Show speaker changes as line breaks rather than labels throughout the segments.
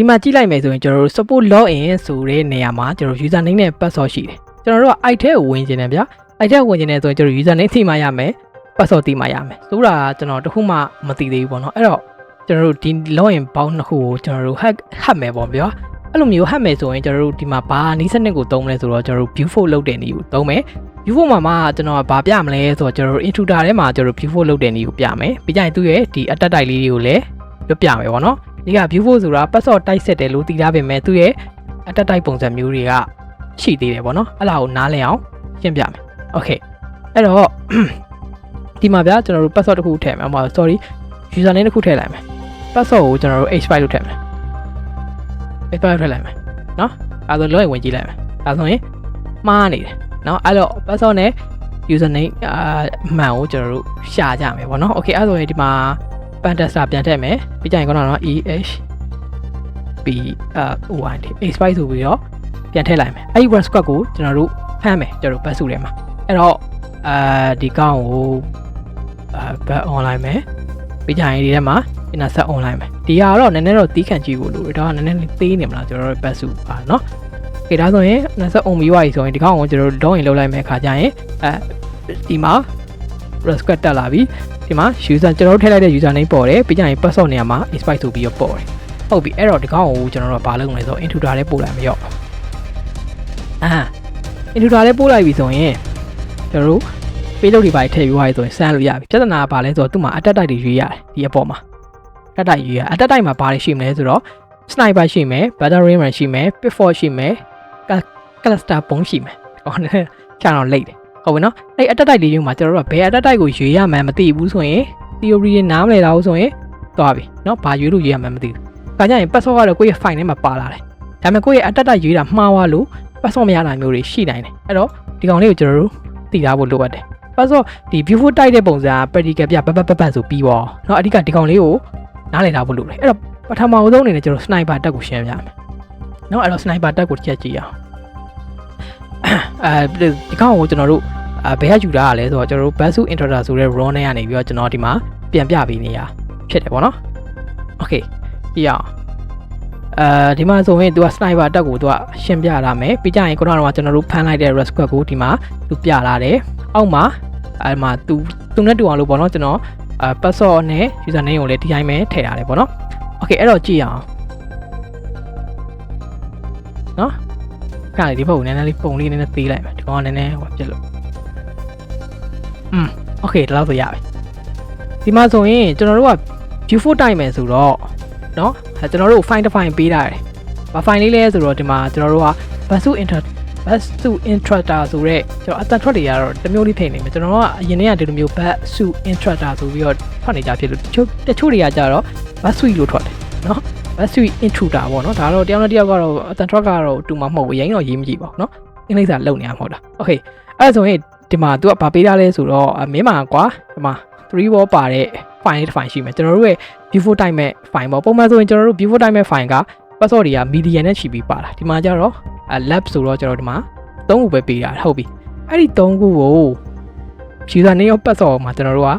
ဒီမှာကြည့်လိုက်မယ်ဆိုရင်ကျွန်တော်တို့ support login ဆိုတဲ့နေရာမှာကျွန်တော် user name နဲ့ password ရှိတယ်ကျွန်တော်တို့က i ထဲကိုဝင်ခြင်းတယ်ဗျာ i ထဲကိုဝင်ခြင်းတယ်ဆိုရင်ကျွန်တော် user name သိမှရမယ် password သိမှရမယ်ဆိုတာကကျွန်တော်တခုမှမသိသေးဘူးပေါ့နော်အဲ့တော့ကျွန်တော်တို့ဒီ login ပေါင်းနှစ်ခုကိုကျွန်တော်တို့ hack hack မယ်ပေါ့ဗျာအဲ့လိုမျိုး hack မယ်ဆိုရင်ကျွန်တော်တို့ဒီမှာဘာနည်းစနစ်ကိုသုံးမလဲဆိုတော့ကျွန်တော်တို့ view fold လုပ်တဲ့နည်းကိုသုံးမယ် view fold မှာမှကျွန်တော်ကဘာပြမလဲဆိုတော့ကျွန်တော်တို့ intruder ထဲမှာကျွန်တော်တို့ view fold လုပ်တဲ့နည်းကိုပြမယ်ပြီးကြရင်သူ့ရဲ့ဒီ attack type လေးတွေကိုလည်း ပြောပြမယ်ပေါ့နော်ဒီက view fold ဆိုတာ password တိုက်ဆက်တယ်လို့သိထားပေမဲ့သူ့ရဲ့ attack type ပုံစံမျိုးတွေကရှိသေးတယ်ပေါ့နော်အဲ့ဒါကိုနားလည်အောင်ရှင်းပြမယ် okay အဲ့တော့ဒီမှာဗျာကျွန်တော်တို့ password တစ်ခုထည့်မယ်ဟို sorry user name တစ်ခုထည့်လိုက်မယ် password ကိုကျွန်တော်တို့ h5 လို့ထည့်မယ် h5 ထည့်လိုက်မယ်နော်အဲဒါဆိုလောရင်ဝင်ကြည့်လိုက်မယ်ဒါဆိုရင်မှားနေတယ်နော်အဲ့တော့ password နဲ့ user name အာမှန်ကိုကျွန်တော်တို့ရှာကြမယ်ပေါ့နော် okay အဲ့ဒါဆိုရင်ဒီမှာ pantester ပြန်ထည့်မယ်ပြီးကြရင်ကတော့ eh b uh y h5 ဆိုပြီးတော့ပြန်ထည့်လိုက်မယ်အဲ့ဒီ word squad ကိုကျွန်တော်တို့ဖမ်းမယ်ကျွန်တော်တို့ pass စုထဲမှာအဲ့တော့အာဒီကောင်းကိုအာ back online မယ်ပြီးကြရင်ဒီထဲမှာ inner set online မယ်ဒီဟာတော့နည်းနည်းတော့တီးခံကြည့်ဖို့လိုတယ်ဒါကနည်းနည်းလေးသေးနေမလားကျွန်တော်တို့ pass စုပါနော်โอเคဒါဆိုရင် inner set on ပြီးသွားပြီဆိုရင်ဒီကောင်းကိုကျွန်တော်တို့ login လုပ်လိုက်မယ်ခါကြရင်အဲဒီမှာ request တက်လာပြီ ဒီမှာ user ကျွန်တော်တို့ထည့်လိုက်တဲ့ user name ပေါ်တယ်ပြီးကြရင် password နေရာမှာ exploit ဆိုပြီးတော့ပေါ်တယ်ဟုတ်ပြီအဲ့တော့ဒီကောင်းကိုကျွန်တော်တို့ကဘာလုပ်မလဲဆိုတော့ intruder လေးပို့လိုက်မရော့အာ intruder လေးပို့လိုက်ပြီဆိုရင်ကျွန်တော်တို့ပေးလို့ဒီပါထည့်ပြီးသွားပြီဆိုရင်ဆန်းလို့ရပြီပြဿနာကဘာလဲဆိုတော့သူ့မှာ attack type တွေရွေးရတယ်ဒီအပေါ်မှာ attack type ရွေးရ attack type မှာဘာတွေရှိမလဲဆိုတော့ sniper ရှိမယ် battle ram ရှိမယ် pitfall ရှိမယ် cluster bomb ရှိမယ်ဟောနည်းချာတော့လိတ်တယ် ဟုတ်ပြီနော်အဲ့ attack type လေးယူမှာကျွန်တော်တို့ကဘယ် attack type ကိုရွေးရမှန်းမသိဘူးဆိုရင် theory တွေနားမလည်တာဘူးဆိုရင်သွားပြီနော်ဘာရွေးလို့ရွေးရမှန်းမသိဘူး။ဒါကြရင် password ကတော့ကိုယ့်ရဲ့ file ထဲမှာပါလာတယ်။ဒါပေမဲ့ကိုယ့်ရဲ့ attack type ရွေးတာမှားသွားလို့ password မရတာမျိုးတွေရှိနိုင်တယ်။အဲ့တော့ဒီကောင်လေးကိုကျွန်တော်တို့သိထားဖို့လိုအပ်တယ်။ password ဒီ beautiful တိုက်တဲ့ပုံစံက practical ပြပတ်ပတ်ပတ်ပတ်ဆိုပြီးပေါ့။နော်အဓိကဒီကောင်လေးကိုနားလည်ထားဖို့လိုတယ်။အဲ့တော့ပထမအဆုံးအနေနဲ့ကျွန်တော် sniper တက်ကိုရှင်းပြမယ်။နော်အဲ့တော့ sniper တက်ကိုချက်ကြည့်အောင်။အဲဒီကောင်ကိုကျွန်တော်တို့ အဲဘယ်ကယူထားရလဲဆိုတော့ကျွန်တော်တို့ Basu Introducer ဆိုတဲ့ raw နဲ့ကနေပြီးတော့ကျွန်တော်ဒီမှာပြန်ပြပေးနေတာဖြစ်တယ်ပေါ့နော် Okay ကြည့်အောင်အဲဒီမှာဆိုရင်သူက sniper တက်ကိုသူကရှင်းပြလာမယ်ပြီးကြရင်ခုနကတော့ကျွန်တော်တို့ဖမ်းလိုက်တဲ့ red squad ကိုဒီမှာသူပြလာတယ်အောက်မှာအဲမှာသူသူနဲ့တူအောင်လို့ပေါ့နော်ကျွန်တော်အဲ password နဲ့ user name ကိုလည်းဒီတိုင်းပဲထည့်ထားတယ်ပေါ့နော် okay အဲ့တော့ကြည့်အောင်နော်ခါလေးဒီဘက်ကိုနည်းနည်းလေးပုံလေးနည်းနည်းသေးလိုက်မယ်ဒီကောင်ကနည်းနည်းဟိုပြစ်လို့ อืม Okay ဒီလောက်ဆိုရပြီဒီမှာဆိုရင်ကျွန်တော်တို့က view 4တိုက်မယ်ဆိုတော့เนาะအဲကျွန်တော်တို့ file တစ် file ပေးထားတယ်။ဘာ file လေးလဲဆိုတော့ဒီမှာကျွန်တော်တို့က basu inter basu intractor ဆိုတော့ကျွန်တော်အတန်ထွက်တွေကတော့တစ်မျိုးလေးထည့်နေမယ်ကျွန်တော်တို့ကအရင်ကဒီလိုမျိုး basu intractor ဆိုပြီးတော့ထွက်နေကြဖြစ်လို့တချို့တချို့တွေကကြတော့ basu လို့ထွက်တယ်เนาะ basu intruder ပေါ့เนาะဒါတော့တယောက်နဲ့တယောက်ကတော့အတန်ထွက်ကတော့တူမှာမဟုတ်ဘူးရင်တော့ရေးမကြည့်ပါဘူးเนาะအင်္ဂလိပ်စာလုံနေရမှာမဟုတ်တာ။ Okay အဲ့ဒါဆိုရင် ဒီမှာ तू ကဘာပေးထားလဲဆိုတော့မင်းမှာကွာဒီမှာ3 wall ပါတဲ့ file တစ် file ရှိမယ်ကျွန်တော်တို့ရဲ့ before time မဲ့ file ပေါ့ပုံမှန်ဆိုရင်ကျွန်တော်တို့ before time မဲ့ file က password တွေက media နဲ့ချီပြီးပါတာဒီမှာကျတော့ lab ဆိုတော့ကျွန်တော်ဒီမှာ၃ခုပဲပေးတာဟုတ်ပြီအဲ့ဒီ၃ခုကို user name ရော password မှာကျွန်တော်တို့က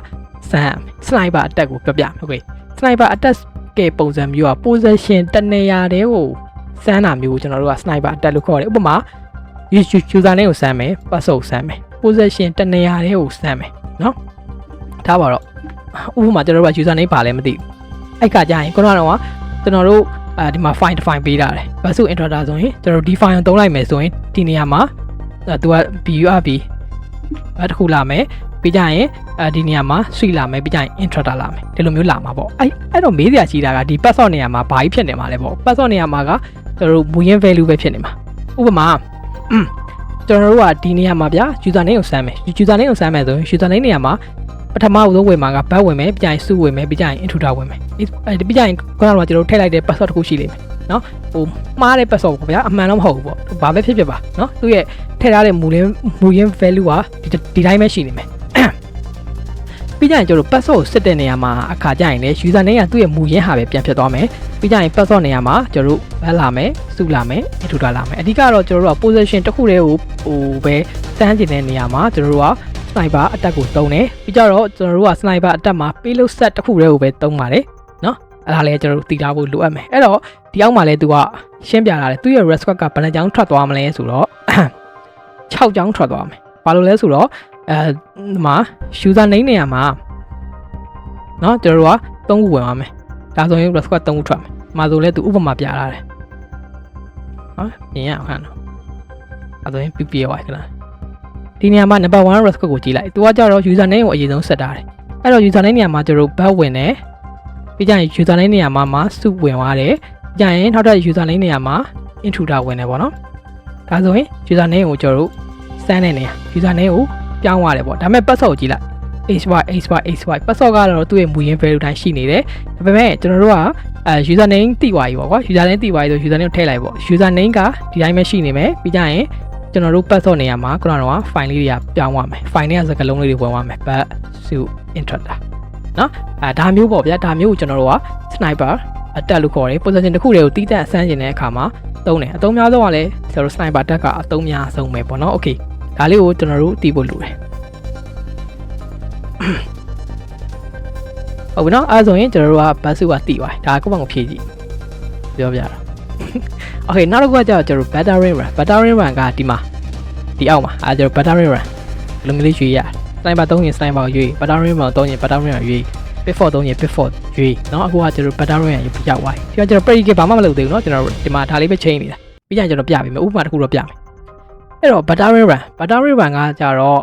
စမ်း sniper attack ကိုပြပြဟုတ်ကဲ့ sniper attack ကပုံစံမျိုးက position တနေရာတည်းကိုစမ်းတာမျိုးကိုကျွန်တော်တို့က sniper attack လို့ခေါ်တယ်ဥပမာ user name ကိုစမ်းမယ် password စမ်းမယ် possession တနေရာတည်းကိုစမ်းမယ်နော်ဒါပါတော့ဥပမာကျွန်တော်တို့က user name ပါလဲမသိအဲ့ကကြရင်ခုနကတော့ကျွန်တော်တို့အဲဒီမှာ find define ပေးထားတယ် versus introducer ဆိုရင်ကျွန်တော်တို့ define သုံးလိုက်မယ်ဆိုရင်ဒီနေရာမှာသူက burb အတခုလာမယ်ပြီးကြရင်အဲဒီနေရာမှာ street လာမယ်ပြီးကြရင် introducer လာမယ်ဒီလိုမျိုးလာမှာပေါ့အဲ့အဲ့တော့မေးစရာရှိတာကဒီ password နေရာမှာဘာကြီးဖြစ်နေမှာလဲပေါ့ password နေရာမှာကကျွန်တော်တို့ boolean value ပဲဖြစ်နေမှာဥပမာ ကျွန်တော်တို့ကဒီနေရာမှာဗျာ user name ကိုစမ်းမယ် user name ကိုစမ်းမယ်ဆိုရင် user name နေရာမှာပထမဦးဆုံးဝင်မှာကဘတ်ဝင်မယ်ပြီးကြရင်စုဝင်မယ်ပြီးကြရင် intruder ဝင်မယ်အဲဒီပြီးကြရင်ခုနကကျွန်တော်တို့ထည့်လိုက်တဲ့ password တစ်ခုရှိလိမ့်မယ်နော်ဟိုမှားတဲ့ password ပေါ့ဗျာအမှန်တော့မဟုတ်ဘူးပေါ့ဘာပဲဖြစ်ဖြစ်ပါနော်သူ့ရဲ့ထည့်ထားတဲ့မူရင်းမူရင်း value ကဒီတိုင်းပဲရှိနေမယ်ပြီးကြရင်ကျွန်တော် password ကိုစစ်တဲ့နေရာမှာအခါကြရင်လည်း user name ကသူ့ရဲ့မူရင်းဟာပဲပြန်ဖြစ်သွားမယ် ပြီးကြရင် password နေရာမှာကျွန်တော်တို့ဘတ်လာမယ်စုလာမယ် intruder လာမယ်အဓိကတော့ကျွန်တော်တို့က position တစ်ခုတည်းကိုဟိုပဲစမ်းကျင်တဲ့နေရာမှာကျွန်တော်တို့က sniper attack ကိုတုံးတယ်ပြီးကြတော့ကျွန်တော်တို့က sniper attack မှာ payload set တစ်ခုတည်းကိုပဲတုံးပါတယ်နော် အဲ့ဒါလည်းကျွန်တော်တို့တည်ထားဖို့လိုအပ်မယ်အဲ့တော့ဒီအောက်မှာလည်းသူကရှင်းပြလာတယ်သူရဲ့ resquad ကဘယ်နှကြောင်းထွက်သွားမလဲဆိုတော့6ကြောင်းထွက်သွားမယ်ဘာလို့လဲဆိုတော့အဲဒီမှာ user name နေရာမှာเนาะကျွန်တော်တို့က3ခုဝင်ပါမယ်ဒါဆိုရင် resquad 3ခုထွက်မယ် မှာဆိုလဲသူဥပမာပြလာတယ်နော်မြင်ရအောင်ခဏနော်အဲ့ဒါရင်ပြပြရွာခဏဒီနေရာမှာ number 1 resquad ကိုကြည့်လိုက်သူကကြတော့ user name ကိုအရင်ဆုံးဆက်ထားတယ်အဲ့တော့ user name နေရာမှာကျွန်တော် back ဝင်တယ်ပြီးကြရင် user name နေရာမှာမှာ soup ဝင်သွားတယ်ကြရင်နောက်ထပ် user name နေရာမှာ intruder ဝင်တယ်ပေါ့နော်ဒါဆိုရင် user name ကိုကျွန်တော်တို့စမ်းတဲ့နေရာ user name ကိုပြောင်းသွားတယ်ပေါ့ဒါပေမဲ့ password ကိုကြည့်လိုက် HY HY HY password ကတော့သူ့ရဲ့မူရင်း value တိုင်းရှိနေတယ်ဒါပေမဲ့ကျွန်တော်တို့ကအဲ user name တိသွားပြီပေါ့ကွာ user name တိသွားပြီဆို user name ကိုထည့်လိုက်ပေါ့ user name ကဒီတိုင်းပဲရှိနေမယ်ပြီးကြရင်ကျွန်တော်တို့ password နေရာမှာခုနကတော့ file လေးတွေကပြောင်းသွားမယ် file တွေကစကားလုံးလေးတွေဝင်သွားမယ် but su intruder နော်အဲဒါမျိုးပေါ့ဗျာဒါမျိုးကိုကျွန်တော်တို့က sniper အတက်လို့ခေါ်တယ် position တစ်ခုတည်းကိုတီးတက်ဆန်းကျင်တဲ့အခါမှာသုံးတယ်အသုံးများဆုံးကလည်းကျွန်တော်တို့ sniper တက်ကအသုံးများဆုံးပဲပေါ့နော် okay ဒါလေးကိုကျွန်တော်တို့တီးဖို့လိုတယ် ဟုတ်ပြီနော်အဲဆိုရင်ကျွန်တော်တို့ကဘတ်စုကတီးသွားဒါကိုယ့်ဘက်ကိုဖြည့်ကြည့်ပြောပြတာ okay နောက်တစ်ခုကကျတော့ကျွန်တော်တို့ battering run battering run ကဒီမှာဒီအောက်မှာအဲကျွန်တော် battering run ဘယ်လိုမျိုးလေးရွေးရ sniper သုံးရင် sniper ကိုရွေး battering run သုံးရင် battering run ရွေး pit for သုံးရင် pit for ရွေးเนาะအခုကကျွန်တော် battering run ရောက်သွားပြီဒီကကျွန်တော် pretty ကဘာမှမလုပ်သေးဘူးเนาะကျွန်တော်ဒီမှာဒါလေးပဲ chain နေတာပြီးကြရင်ကျွန်တော်ပြပေးမယ်ဥပမာတစ်ခုတော့ပြမယ်အဲ့တော့ battering run battering run ကကြတော့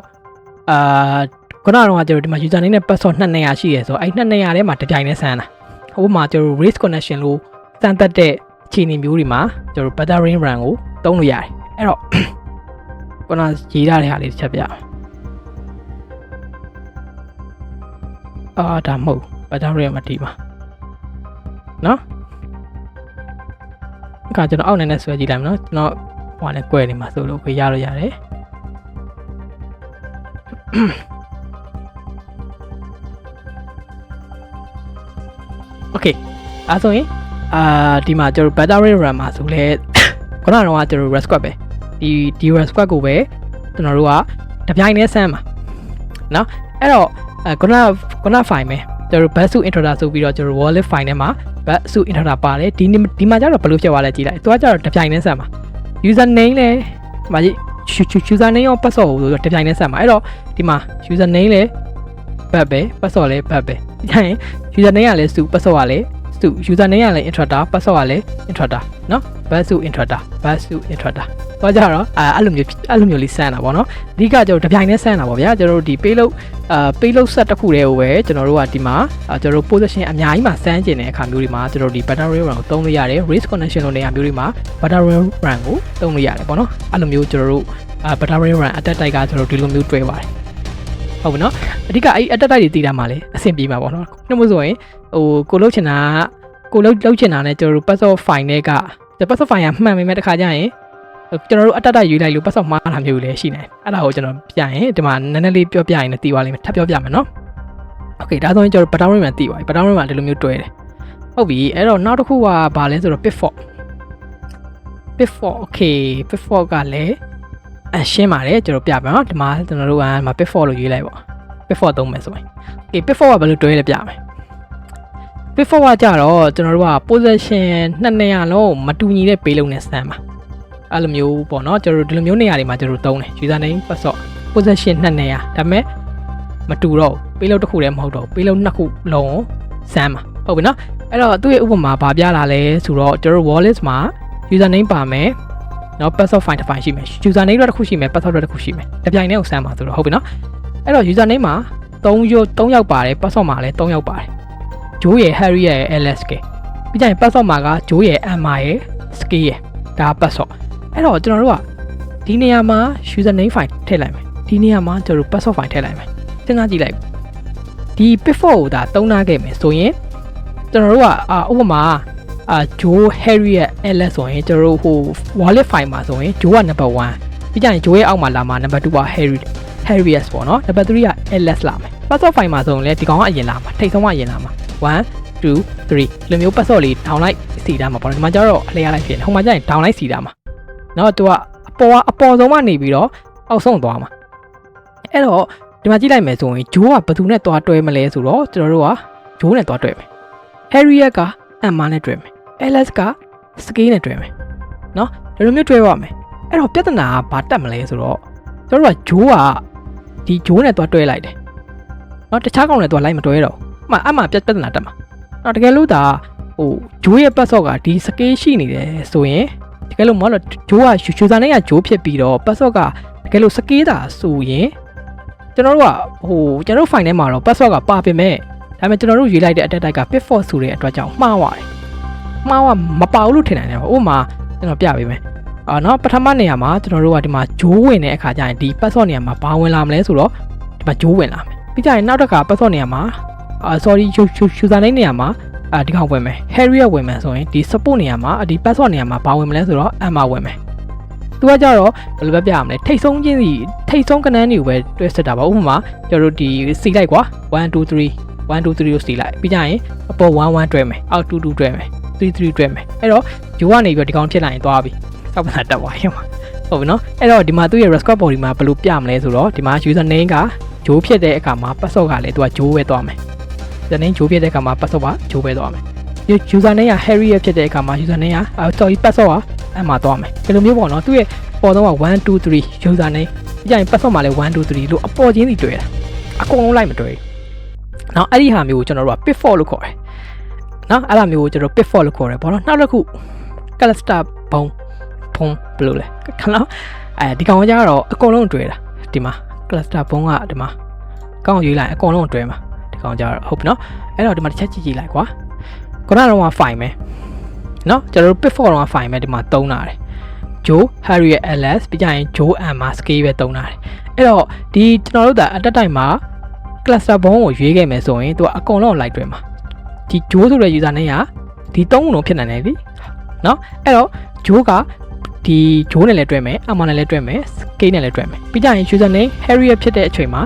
အာ ခုနကတော့ကျွန်တော်ဒီမှာ user name နဲ့ password နှစ်နေရာရှိရယ်ဆိုအဲ့နှစ်နေရာထဲမှာတစ်ပြိုင်နဲ့ဆန်းတာဟိုမှာကျွန်တော် race connection လို့စမ်းသက်တဲ့အခြေအနေမျိုးတွေမှာကျွန်တော် battering run ကိုသုံးလို့ရတယ်အဲ့တော့ခုနရေးထားတဲ့ဟာလေးတစ်ချက်ပြအောင်အာဒါမဟုတ် battering မတီးပါနော်အခါကျွန်တော်အောက်နေနဲ့ဆွဲကြည့်လိုက်မယ်နော်ကျွန်တော်ဟိုနဲ့꿰နေမှာဆိုလို့ခွေရလို့ရတယ် okay အဲဆိုရင်အာဒီမှာကျွန်တော် battery run မှာဆိုလဲခုနကတော့ကျွန်တော် resquad ပဲဒီဒီ resquad ကိုပဲကျွန်တော်တို့ကတပြိုင်တည်းဆန်းမှာเนาะအဲ့တော့အဲခုနခုန file ပဲကျွန်တော် basu introder ဆိုပြီးတော့ကျွန်တော် wallet file ထဲမှာ basu introder ပါတယ်ဒီဒီမှာကျတော့ဘယ်လိုဖြစ်သွားလဲကြည့်လိုက်သူကကျတော့တပြိုင်တည်းဆန်းမှာ user name လဲဒီမှာ user name ရော password ကိုဆိုတော့တပြိုင်တည်းဆန်းမှာအဲ့တော့ဒီမှာ user name လဲ ဘတ်ပဲ password လည်းဘတ်ပဲ။ဒါရင် username ကလည်းစု password ကလည်းစု username ကလည်း intrader password ကလည်း intrader နော်။ bus စု intrader bus စု intrader တော့ကြတော့အဲအဲ့လိုမျိုးအဲ့လိုမျိုးလေးဆန်းတာပေါ့နော်အဓိကကျွန်တော်တို့တပြိုင်တည်းဆန်းတာပေါ့ဗျာကျွန်တော်တို့ဒီ payload အာ payload set တစ်ခုတည်းကိုပဲကျွန်တော်တို့ကဒီမှာကျွန်တော်တို့ position အများကြီးမှာဆန်းကျင်တဲ့အခါမျိုးတွေမှာကျွန်တော်တို့ဒီ battery run ကိုသုံးလို့ရတယ် race connection လိုနေရာမျိုးတွေမှာ battery run ကိုသုံးလို့ရတယ်ပေါ့နော်အဲ့လိုမျိုးကျွန်တော်တို့အာ battery run အတက်တိုက်ကကျွန်တော်တို့ဒီလိုမျိုးတွဲပါတယ် ဟုတ်ပြီနော်အဓိကအဲ့ attack type တွေတည်တာမှာလေအဆင်ပြေမှာပေါ့နော်နှမို့ဆိုရင်ဟိုကိုလုတ်ချင်တာကိုလုတ်လုတ်ချင်တာနဲ့ကျွန်တော်တို့ password file နဲ့က password file ကမှန်ပေမဲ့တစ်ခါကျရင်ကျွန်တော်တို့အတတရွေးလိုက်လို့ password မှားတာမျိုးလည်းရှိနေတယ်အဲ့ဒါကိုကျွန်တော်ပြရင်ဒီမှာနည်းနည်းလေးပြောပြရင်လည်းသိသွားလိမ့်မယ်ထပ်ပြောပြမယ်နော်โอเคဒါဆိုရင်ကျွန်တော် pattern မှာသိသွားပြီ pattern မှာဒီလိုမျိုးတွဲတယ်ဟုတ်ပြီအဲ့တော့နောက်တစ်ခုကဘာလဲဆိုတော့ pitfall pitfall okay pitfall ကလည်း အရှင်းပါတယ်ကျွန်တော်ပြပါနော်ဒီမှာကျွန်တော်တို့ကဒီမှာ pitfall လို့ရေးလိုက်ပေါ့ pitfall သုံးမယ်ဆိုရင် okay pitfall ကဘယ်လိုတွဲလဲပြမယ် pitfall ကကြတော့ကျွန်တော်တို့က position နှစ်နေရာလုံးမတူညီတဲ့ပေးလုံးနဲ့စမ်းပါအဲ့လိုမျိုးပေါ့နော်ကျွန်တော်တို့ဒီလိုမျိုးနေရာတွေမှာကျွန်တော်တို့သုံးတယ် user name password position နှစ်နေရာဒါပေမဲ့မတူတော့ပေးလုံးတစ်ခုတည်းမဟုတ်တော့ပေးလုံးနှစ်ခုလုံးစမ်းပါဟုတ်ပြီနော်အဲ့တော့သူ့ရဲ့ဥပမာဘာပြလာလဲဆိုတော့ကျွန်တော်တို့ wallet မှာ user name ပါမယ် နော် password file တစ် file ရှိမယ် user name တော့တစ်ခုရှိမယ် password တော့တစ်ခုရှိမယ်တပြိုင်တည်းကိုစမ်းပါဆိုတော့ဟုတ်ပြီနော်အဲ့တော့ user name မှာ3ယော3ယောက်ပါတယ် password မှာလည်း3ယောက်ပါတယ်ဂျိုးရယ် Harry ရယ် LS ကပြီးကြရင် password မှာကဂျိုးရယ် Emma ရယ် Ski ရယ်ဒါ password အဲ့တော့ကျွန်တော်တို့ကဒီနေရာမှာ user name file ထည့်လိုက်မယ်ဒီနေရာမှာကျွန်တော်တို့ password file ထည့်လိုက်မယ်စဉ်းစားကြည့်လိုက်ဒီ before ကိုဒါသုံးထားခဲ့မယ်ဆိုရင်ကျွန်တော်တို့ကအာဥပမာ အာဂျိုး Harry ရဲ့ LS ဆိုရင်ကျွန်တော်တို့ဟို wallet file မှာဆိုရင်ဂျိုးက number 1ပြီးကြရင်ဂျိုးရဲ့အောက်မှာလာမှာ number 2က Harry Harrius ပေါ့နော် number 3က LS လာမယ် password file မှာဆိုရင်လည်းဒီကောင်ကအရင်လာမှာထိတ်ဆုံးကအရင်လာမှာ1 2 3ဒီလိုမျိုး password လေး down လိုက်စီတာမှာပေါ့နော်ဒီမှာကျတော့အလျားလိုက်ဖြစ်နေဟိုမှာကျရင် down လိုက်စီတာမှာနော်သူကအပေါ်ကအပေါ်ဆုံးကနေပြီးတော့အောက်ဆုံးသွားမှာအဲ့တော့ဒီမှာကြည့်လိုက်မယ်ဆိုရင်ဂျိုးကဘယ်သူနဲ့သွားတွဲမလဲဆိုတော့ကျွန်တော်တို့ကဂျိုးနဲ့သွားတွဲမယ် Harriet က Emma နဲ့တွေ့မယ် Alice က Skay နဲ့တွေ့မယ်နော်ဒီလိုမျိုးတွေ့ရမယ်အဲ့တော့ပြဿနာကဘာတက်မလဲဆိုတော့ကျွန်တော်တို့ကဂျိုးကဒီဂျိုးနဲ့သွားတွဲလိုက်တယ်နော်တခြားကောင်နဲ့သွားလိုက်မတွဲတော့ဘူးအမှအမှပြဿနာတက်မှာနော်တကယ်လို့ဒါဟိုဂျိုးရဲ့ပတ်စော့ကဒီ Skay ရှိနေတယ်ဆိုရင်တကယ်လို့မဟုတ်လို့ဂျိုးကရှူစာနဲ့ကဂျိုးဖြစ်ပြီးတော့ပတ်စော့ကတကယ်လို့ Skay တာဆိုရင်ကျွန်တော်တို့ကဟိုကျွန်တော်တို့ file ထဲမှာတော့ပတ်စော့ကပါပြင်မဲ့ဒါပေမဲ့ကျွန်တော်တို့ရေးလိုက်တဲ့အတက်တိုက်က pit for ဆိုတဲ့အတွက်ကြောင့်မှားသွားတယ် မှားသွားမပါဘူးလို့ထင်တယ်ဥပမာကျွန်တော်ပြပေးမယ်အာနော်ပထမနေရာမှာကျွန်တော်တို့ကဒီမှာဂျိုးဝင်တဲ့အခါကျရင်ဒီ password နေရာမှာဘာဝင်လာမလဲဆိုတော့ဒီမှာဂျိုးဝင်လာမယ်ပြီးကြရင်နောက်တစ်ခါ password နေရာမှာအာ sorry user name နေရာမှာအာဒီကောင်ဝင်မယ် Harriet ဝင်မယ်ဆိုရင်ဒီ support နေရာမှာဒီ password နေရာမှာဘာဝင်မလဲဆိုတော့ Emma ဝင်မယ်သူကကြတော့ဘယ်လိုပဲပြရမလဲထိတ်ဆုံးချင်းစီထိတ်ဆုံးကနန်းတွေကိုပဲတွဲဆက်တာပါဥပမာကျွန်တော်တို့ဒီစီလိုက်ကွာ1 2 3 1 2 3ကိုစီလိုက်ပြီးကြရင်အပေါ်1 1တွဲမယ်အောက်2 2တွဲမယ် 3 3တွဲမယ်အဲ့တော့ဂျိုးကနေပြီးတော့ဒီကောင်ဖြစ်လာရင်သွားပြီစောက်ပနာတက်သွားရင်ပါဟုတ်ပြီနော်အဲ့တော့ဒီမှာသူ့ရဲ့ record body မှာဘယ်လိုပြမလဲဆိုတော့ဒီမှာ user name ကဂျိုးဖြစ်တဲ့အခါမှာ password ကလည်းသူကဂျိုးပဲသွားမယ် user name ဂျိုးဖြစ်တဲ့အခါမှာ password ကဂျိုးပဲသွားမယ် user name က Harry ရဲ့ဖြစ်တဲ့အခါမှာ user name ကအာ sorry password ကအဲ့မှာသွားမယ်ဒီလိုမျိုးပေါ့နော်သူ့ရဲ့ပေါ်တော့က1 2 3 user name ပြီးကြရင် password မှာလည်း1 2 3လို့အပေါ်ချင်းစီတွေ့တာအကုန်လုံးလိုက်မတွေ့ဘူးနော်အဲ့ဒီဟာမျိုးကိုကျွန်တော်တို့က pit for လို့ခေါ်တယ် နော်အဲ့ဒါမျိုးကိုကျွန်တော် pit for လို့ခေါ်တယ်ပေါ့နော်နောက်တစ်ခု cluster ဘုံဖုံးဘယ်လိုလဲခဏအဲဒီကောင်ကကြတော့အကုန်လုံးတွေ့တာဒီမှာ cluster ဘုံကဒီမှာကောင်းရေးလိုက်အကုန်လုံးတွေ့မှာဒီကောင်ကြတော့ဟုတ်ပြီနော်အဲ့တော့ဒီမှာတစ်ချက်ကြည့်ကြည့်လိုက်ကွာခုနကတော့ file မယ်နော်ကျွန်တော်တို့ pit for တော့ file မယ်ဒီမှာသုံးတာတယ် Joe Harriet Ellis ပြီးကြရင် Joe Emma Scale ပဲသုံးတာတယ်အဲ့တော့ဒီကျွန်တော်တို့ကအတက်တိုင်မှာ cluster ဘုံကိုရွေးခဲ့မယ်ဆိုရင်သူကအကုန်လုံးလိုက်တွေ့မှာ ဒီ Joe ဆိုတဲ့ user name ကဒီသုံးခုလုံးဖြစ်နိုင်တယ်လीနော်အဲ့တော့ Joe ကဒီ Joe နဲ့လည်းတွဲမယ် Emma နဲ့လည်းတွဲမယ် Scale နဲ့လည်းတွဲမယ်ပြီးကြရင် user name Harriet ဖြစ်တဲ့အချိန်မှာ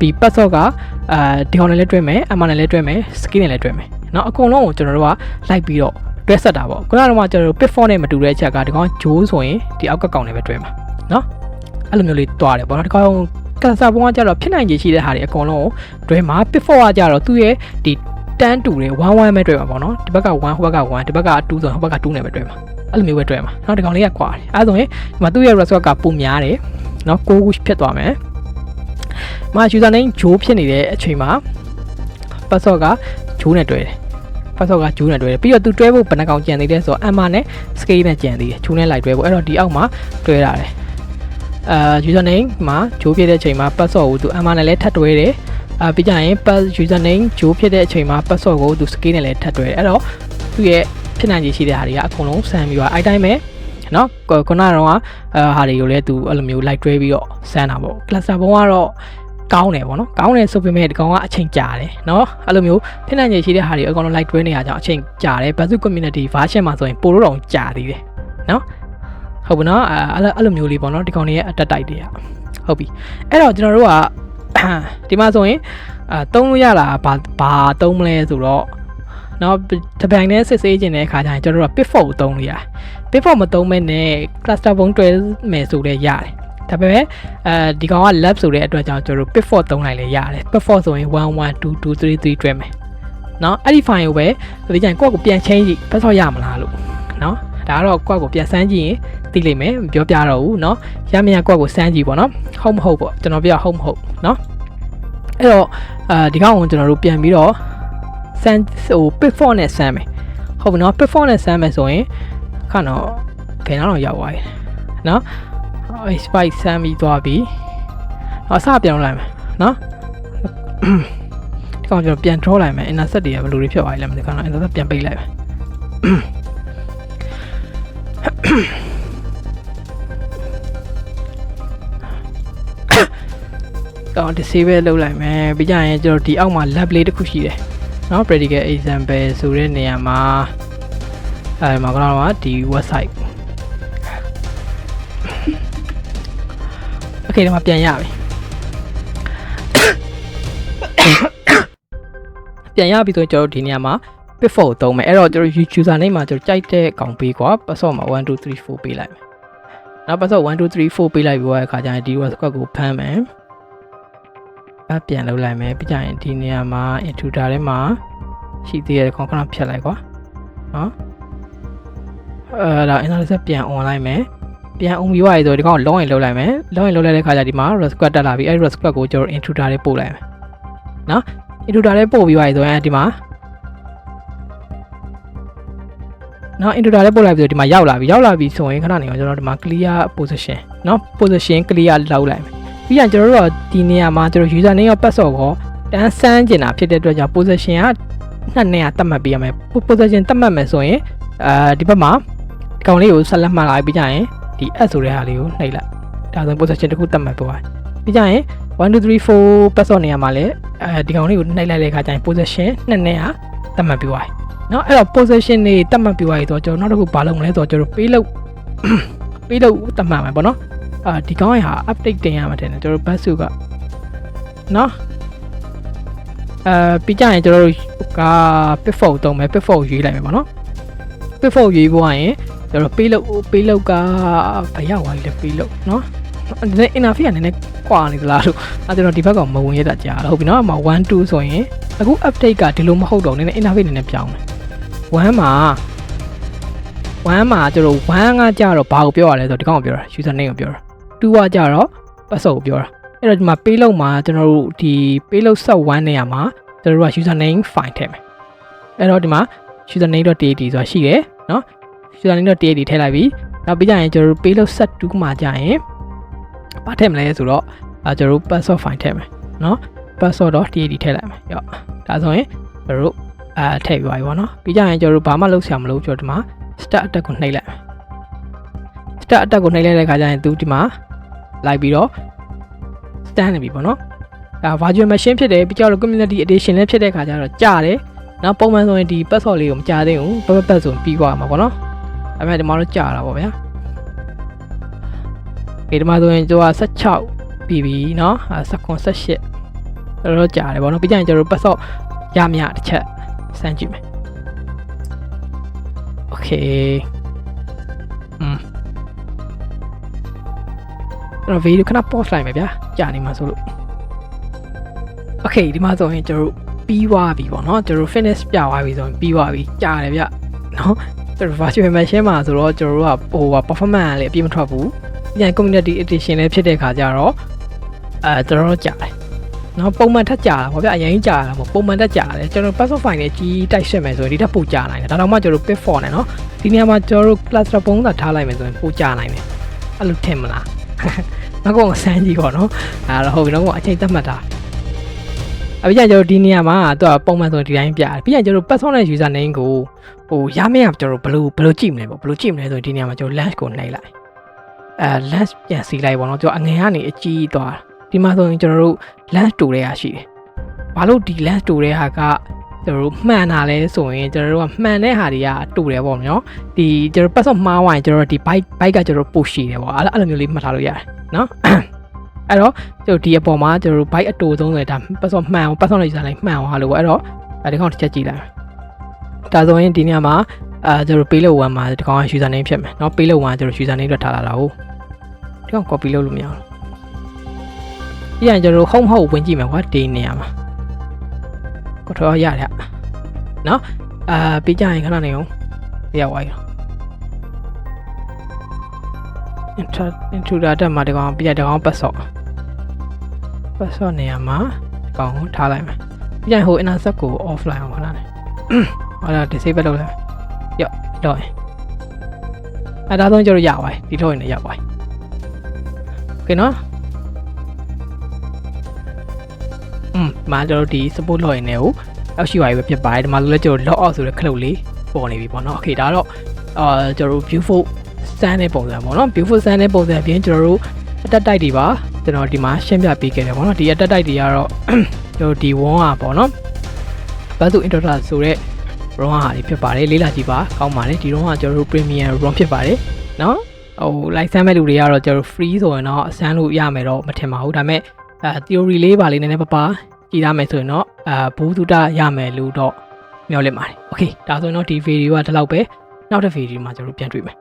ဒီ password ကအာဒီကောင်နဲ့လည်းတွဲမယ် Emma နဲ့လည်းတွဲမယ် Scale နဲ့လည်းတွဲမယ်နော်အကုန်လုံးကိုကျွန်တော်တို့ကလိုက်ပြီးတော့တွဲဆက်တာပေါ့ခုနကတော့ကျွန်တော်တို့ pit font နဲ့မတူတဲ့အချက်ကဒီကောင်ဂျိုးဆိုရင်ဒီအောက်ကကောင်နဲ့ပဲတွဲမှာနော်အဲ့လိုမျိုးလေးတွားတယ်ပေါ့နော်ဒီကောင်ကလစာပုံကကြတော့ဖြစ်နိုင်ခြေရှိတဲ့ဟာတွေအကုန်လုံးကိုတွဲမှာ pit font ကကြတော့သူ့ရဲ့ဒီ တန်းတူတွေ1 1ပဲတွဲမှာပေါ့နော်ဒီဘက်က1ဟိုဘက်က1ဒီဘက်က2ဆိုဟိုဘက်က2နဲ့ပဲတွဲမှာအဲ့လိုမျိုးပဲတွဲမှာနော်ဒီကောင်လေးကကွာတယ်အဲ့ဒါဆိုရင်ဒီမှာသူ့ရဲ့ result ကပုံများတယ်နော်6ခုဖြစ်သွားမယ်မှာ user name ဂျိုးဖြစ်နေတဲ့အချိန်မှာ password ကဂျိုးနဲ့တွဲတယ် password ကဂျူးနဲ့တွဲတယ်ပြီးတော့သူတွဲဖို့ဘယ်နှကောင်ကြံသေးလဲဆိုတော့ Emma နဲ့ Scale နဲ့ကြံသေးတယ်ဂျူးနဲ့လိုက်တွဲဖို့အဲ့တော့ဒီအောက်မှာတွဲတာတယ်အာ user name မှာဂျိုးဖြစ်တဲ့အချိန်မှာ password ကိုသူ Emma နဲ့လည်းထပ်တွဲတယ် အာပြီးကြရင် pass user name ဂျိုးဖြစ်တဲ့အချိန်မှာ password ကိုသူ Scale နဲ့လည်းထပ်တွဲတယ်အဲ့တော့သူ့ရဲ့ဖြစ်နိုင်ခြေရှိတဲ့ဟာတွေကအကုန်လုံးဆန်ပြီးတော့အဲ့တိုင်းပဲနော်ခုနကတော့အာဟာတွေကိုလည်းသူအဲ့လိုမျိုးလိုက်တွဲပြီးတော့ဆန်တာပေါ့ cluster ဘုံကတော့ကောင်းတယ်ပေါ့နော်ကောင်းတယ်ဆိုပေမဲ့ဒီကောင်ကအချိန်ကြာတယ်နော်အဲ့လိုမျိုးဖြစ်နိုင်ခြေရှိတဲ့ဟာတွေအကောင်လုံး like တွဲနေရကြအောင်အချိန်ကြာတယ် Bazoo community version မှာဆိုရင်ပိုလို့တော့ကြာသေးတယ်နော်ဟုတ်ပြီနော်အဲ့အဲ့လိုမျိုးလေးပေါ့နော်ဒီကောင်တွေရဲ့အတက်တိုက်တွေကဟုတ်ပြီအဲ့တော့ကျွန်တော်တို့က ဒီမှာဆိုရင်အာတုံးလို့ရတာဘာဘာတုံးမလဲဆိုတော့နော်တပံနဲ့စစ်ဆေးခြင်းတဲ့အခါကျရင်ကျွန်တော်တို့က pitfall ကိုတုံးလို့ရတယ် pitfall မတုံးမဲ့နဲ့ cluster ဘုံတွဲမယ်ဆိုလည်းရတယ်ဒါပေမဲ့အဲဒီကောင်က lab ဆိုတဲ့အတွက်ကြောင့်ကျွန်တော်တို့ pit for သုံးလိုက်လဲရတယ် pit for ဆိုရင်1 1 2 2 3 3တွဲမယ်เนาะအဲ့ဒီ file ကိုပဲဒီကြရင်ကိုယ့်ကိုပြန် change ကြည့် pit for ရမလားလို့เนาะဒါကတော့ကိုယ့်ကိုပြန်စမ်းကြည့်ရင်သိလိမ့်မယ်မပြောပြတော့ဘူးเนาะရမရကိုယ့်ကိုစမ်းကြည့်ပေါ့เนาะဟုတ်မဟုတ်ပေါ့ကျွန်တော်ပြဟုတ်မဟုတ်เนาะ အဲ့တော့အာဒီကောင်ကိုကျွန်တော်တို့ပြန်ပြီးတော့ sand ဟို pick font နဲ့ sand မယ်ဟုတ်ပြီနော် pick font နဲ့ sand မယ်ဆိုရင်ခါတော့ဘယ်တော့ရောက်သွားပြီနော် spike sand ပြီးသွားပြီအစပြောင်းလိုက်မယ်နော်ဒီကောင်ကျွန်တော်ပြန် draw လိုက်မယ် intercept တွေကဘယ်လိုတွေဖြစ်သွားလဲမသိဘူးခါတော့ intercept ပြန်ပိတ်လိုက်မယ် တော့ disable လုပ်လိုက်မယ်ပြီးကြရင်ကျွန်တော်ဒီအောက်မှာ lab လေးတစ်ခုရှိတယ်နော် practical example ဆိုတဲ့နေရာမှာအဲဒီမှာကတော့ဒီ website โอเคဒီမှာပြန်ရပြီပြန်ရပြီဆိုရင်ကျွန်တော်တို့ဒီနေရာမှာ pit for သုံးမယ်အဲ့တော့ကျွန်တော် user name မှာကျွန်တော်ကြိုက်တဲ့ကောင်ပေးကွာ password မှာ1 2 3 4ပေးလိုက်မယ်နောက် password 1 2 3 4ပေးလိုက်ပြီးတော့အခါကျရင်ဒီ website ကိုဖမ်းမယ် အပြန်လုပ်လိုက်မယ်ပြီးကြရင်ဒီနေရာမှာ intruder ထဲမှာရှိသေးတယ်ခေါင်းခဏဖြတ်လိုက်ကွာနော်အဲဒါ analysis ပြန် online မယ်ပြန် on ပြီးသွားပြီဆိုဒီကောင်လုံးရင်လုံးလိုက်မယ်လုံးရင်လုံးလိုက်တဲ့ခါကျဒီမှာ request တက်လာပြီအဲဒီ request ကိုကျွန်တော် intruder လေးပို့လိုက်မယ်နော် intruder လေးပို့ပြီးသွားပြီဆိုရင်ဒီမှာနော် intruder လေးပို့လိုက်ပြီးဆိုဒီမှာရောက်လာပြီရောက်လာပြီဆိုရင်ခဏနေအောင်ကျွန်တော်ဒီမှာ clear position နော် position clear လောက်လိုက်မယ် ပြီးရင်ကျွန်တော်တို့ကဒီနေရာမှာကျွန်တော် user name ရော password ကိုတန်းဆန်းကျင်တာဖြစ်တဲ့အတွက်ကြောင့် position ကနှစ်နေရာတတ်မှတ်ပေးရမယ် position တတ်မှတ်မယ်ဆိုရင်အဲဒီဘက်မှာဒီကောင်လေးကိုဆက်လက်မှတ်လိုက်ပြီးကြရင်ဒီ s ဆိုတဲ့ဟာလေးကိုနှိပ်လိုက်ဒါဆိုရင် position တစ်ခုတတ်မှတ်ပေးပါပြီးကြရင်1 2 3 4 password နေရာမှာလည်းအဲဒီကောင်လေးကိုနှိပ်လိုက်တဲ့အခါကျရင် position နှစ်နေရာတတ်မှတ်ပေးပါเนาะအဲ့တော့ position တွေတတ်မှတ်ပြီးသွားပြီဆိုတော့ကျွန်တော်နောက်တစ်ခုဘာလုပ်မလဲဆိုတော့ကျွန်တော်ပေးလို့ပေးလို့တတ်မှတ်မှာပေါ့နော် အာဒီကောင်းရဲ့ဟာ update တင်ရမှာတယ်ကျွန်တော် bus စုကနော်အဲပြီးကြရင်ကျွန်တော်တို့က pitfall တုံးမယ် pitfall ရွေးလိုက်မယ်ပေါ့နော် pitfall ရွေးဖို့ရင်ကျွန်တော်ပေးလို့ပေးလို့ကဘယ်ရောက်သွားလဲပေးလို့နော်ဒီ interface ကနည်းနည်းကွာနေသလားလို့အဲကျွန်တော်ဒီဘက်ကမဝင်ရတာကြာဟုတ်ပြီနော်အမ1 2ဆိုရင်အခု update ကဒီလိုမဟုတ်တော့နည်းနည်း interface နည်းနည်းပြောင်းတယ်1မှာ1မှာကျွန်တော်1ကကြတော့ဘာကိုပြောရလဲဆိုတော့ဒီကောင်ကိုပြောတာ user name ကိုပြောတာ 2ကကြတော့ password ကိုပြောတာအဲ့တော့ဒီမှာ payload မှာကျွန်တော်တို့ဒီ payload set 1နေရာမှာကျွန်တော်တို့က user name file ထည့်မယ်အဲ့တော့ဒီမှာ user name.tat ဆိုတာရှိတယ်နော် user name.tat ထည့်လိုက်ပြီနောက်ပြီးကြရင်ကျွန်တော်တို့ payload set 2မှာကြရင်ဘာထည့်မလဲဆိုတော့အဲကျွန်တော်တို့ password file ထည့်မယ်နော် password.tat ထည့်လိုက်မယ်ရောဒါဆိုရင်ကျွန်တော်တို့အဲထည့်ပြီးပါပြီပေါ့နော်ပြီးကြရင်ကျွန်တော်တို့ဘာမှလုပ်ဆရာမလို့ကျွန်တော်ဒီမှာ start attack ကိုနှိပ်လိုက်မယ် start attack ကိုနှိပ်လိုက်တဲ့ခါကျရင်သူဒီမှာ လိုက်ပြီးတော့ stand နေပြီပေါ့နော်အဲ virtual machine ဖြစ်တယ်ပြီးကြတော့ community edition လည်းဖြစ်တဲ့ခါကျတော့ကြာတယ်နောက်ပုံမှန်ဆိုရင်ဒီ password လေးကိုမကြာသေးဘူးပတ်ပတ်ပတ်ဆိုပြီးသွားမှာပေါ့နော်အဲ့မဲ့ဒီမှာတော့ကြာတာပေါ့ဗျာဒီဒီမှာဆိုရင်ကျွန်တော်16ပြီးပြီเนาะ19 18တော့ကြာတယ်ပေါ့နော်ပြီးကြရင်ကျွန်တော် password ရမြတစ်ချက်စမ်းကြည့်မယ် okay อืม ကျွန်တော်ဗီဒီယိုခဏ pause လိုက်မယ်ဗျာကြာနေမှာဆိုလို့ okay ဒီမှာဆိုရင်ကျွန်တော်တို့ပြီးသွားပြီပေါ့နော်ကျွန်တော်တို့ finish ပြသွားပြီဆိုရင်ပြီးသွားပြီကြာတယ်ဗျနော်ကျွန်တော် virtual machine မှာဆိုတော့ကျွန်တော်တို့ကဟို performance လည်းအပြည့်မထွက်ဘူးပြန် community edition လည်းဖြစ်တဲ့ခါကျတော့အဲကျွန်တော်တို့ကြာတယ်နော်ပုံမှန်ထက်ကြာတာပေါ့ဗျအရင်ကြာတာပေါ့ပုံမှန်ထက်ကြာတယ်ကျွန်တော် password file နဲ့ကြီးတိုက်ဆက်မယ်ဆိုရင်ဒီထက်ပိုကြာနိုင်တယ်ဒါတော့မှကျွန်တော် pip for နဲ့နော်ဒီနေရာမှာကျွန်တော်တို့ cluster ပုံစံထားလိုက်မယ်ဆိုရင်ပိုကြာနိုင်တယ်အဲ့လိုထင်မလား နောက်ကောင်စမ်းကြည့်ပေါ့နော်အဲ့တော့ဟုတ်ပြီနော်ကောင်အချိန်သတ်မှတ်တာအပြည့်ကျွန်တော်ဒီနေရာမှာသူကပုံမှန်ဆိုဒီတိုင်းပြတယ်ပြီးရင်ကျွန်တော် password နဲ့ user name ကိုဟိုရမယ့်ကျွန်တော်ဘယ်လိုဘယ်လိုကြည့်မလဲပေါ့ဘယ်လိုကြည့်မလဲဆိုရင်ဒီနေရာမှာကျွန်တော် lens ကိုနှိပ်လိုက်အဲ lens ပြန်စီလိုက်ပေါ့နော်ကျွန်တော်အငယ်ကနေအကြီးသွားဒီမှာဆိုရင်ကျွန်တော်တို့ lens တူတဲ့ဟာရှိတယ်ဘာလို့ဒီ lens တူတဲ့ဟာက ကျွန်တော်တို့မှန်တာလဲဆိုရင်ကျွန်တော်တို့ကမှန်တဲ့ဟာတွေကတူတယ်ပေါ့နော်ဒီကျွန်တော်ပတ်စော့မှားသွားရင်ကျွန်တော်တို့ဒီ bike bike ကကျွန်တော်တို့ပို့ရှည်တယ်ပေါ့အဲ့လိုမျိုးလေးမှတ်ထားလို့ရတယ်နော်အဲ့တော့ကျွန်တော်ဒီအပေါ်မှာကျွန်တော်တို့ bike အတူဆုံးလဲဒါပတ်စော့မှန်အောင်ပတ်စော့လိုက်စားလိုက်မှန်အောင်ဟာလို့ပေါ့အဲ့တော့ဒီကောင်တစ်ချက်ကြည့်လိုက်ဒါဆိုရင်ဒီညမှာအာကျွန်တော် payload 1မှာဒီကောင်က user name ဖြစ်မယ်နော် payload 1ကကျွန်တော် user name ထွက်ထားလာတာဟုတ်ဒီကောင် copy လုပ်လို့မရဘူးပြန်ကျွန်တော် home ဟုတ်ဝင်ကြည့်မယ်ကွာဒီနေရာမှာ ကိုတော့ရတယ်เนาะအာပြီးကြရင်ခဏနေအောင်ရောက်သွားပြီ intro intruder တက်မှာဒီကောင်ပြရဒီကောင် password password နေရာမှာဒီကောင်ကိုထားလိုက်မယ်ပြီးရင်ဟို intercept ကို offline အောင်ခဏနေဟောလာ disable လုပ်လိုက်ရော့တော့အဲဒါဆိုကျွန်တော်ရပါတယ်ဒီတော့ရင်လည်းရပါတယ်โอเคနော်อืม မာကျွန်တော်ဒီ support login နဲ့ကိုရောက်ရှိပါပြီပဲဖြစ်ပါတယ်ဒီမှာလည်းကျွန်တော် log out ဆိုတဲ့ခလုတ်လေးပေါ်နေပြီပေါ့နော်โอเคဒါတော့အာကျွန်တော် beautiful စမ်းတဲ့ပုံစံပေါ့နော် beautiful စမ်းတဲ့ပုံစံအပြင်ကျွန်တော်တို့အတက်တိုက်တွေပါကျွန်တော်ဒီမှာရှင်းပြပေးခဲ့တယ်ပေါ့နော်ဒီအတက်တိုက်တွေကတော့ကျွန်တော်ဒီ1อ่ะပေါ့နော်ဘတ်သူ introducer ဆိုတဲ့ ROM ဟာဒီဖြစ်ပါတယ်လေးလာကြည့်ပါကောင်းပါတယ်ဒီ ROM ကကျွန်တော်တို့ premium ROM ဖြစ်ပါတယ်เนาะဟို license မဲ့လူတွေကတော့ကျွန်တော် free ဆိုရင်တော့အစမ်းလို့ရမယ်တော့မထင်ပါဘူးဒါပေမဲ့အဲ theory လေးပါလေးနည်းနည်းပါးပါ ကြည့်ရမယ်ဆိုရင်တော့အဲဘူဒုတာရမယ်လို့တော့မျှော်လင့်ပါတယ် okay ဒါဆိုရင်တော့ဒီ video ကဒီလောက်ပဲနောက်တစ် video မှာကျွန်တော်တို့ပြန်တွေ့မယ်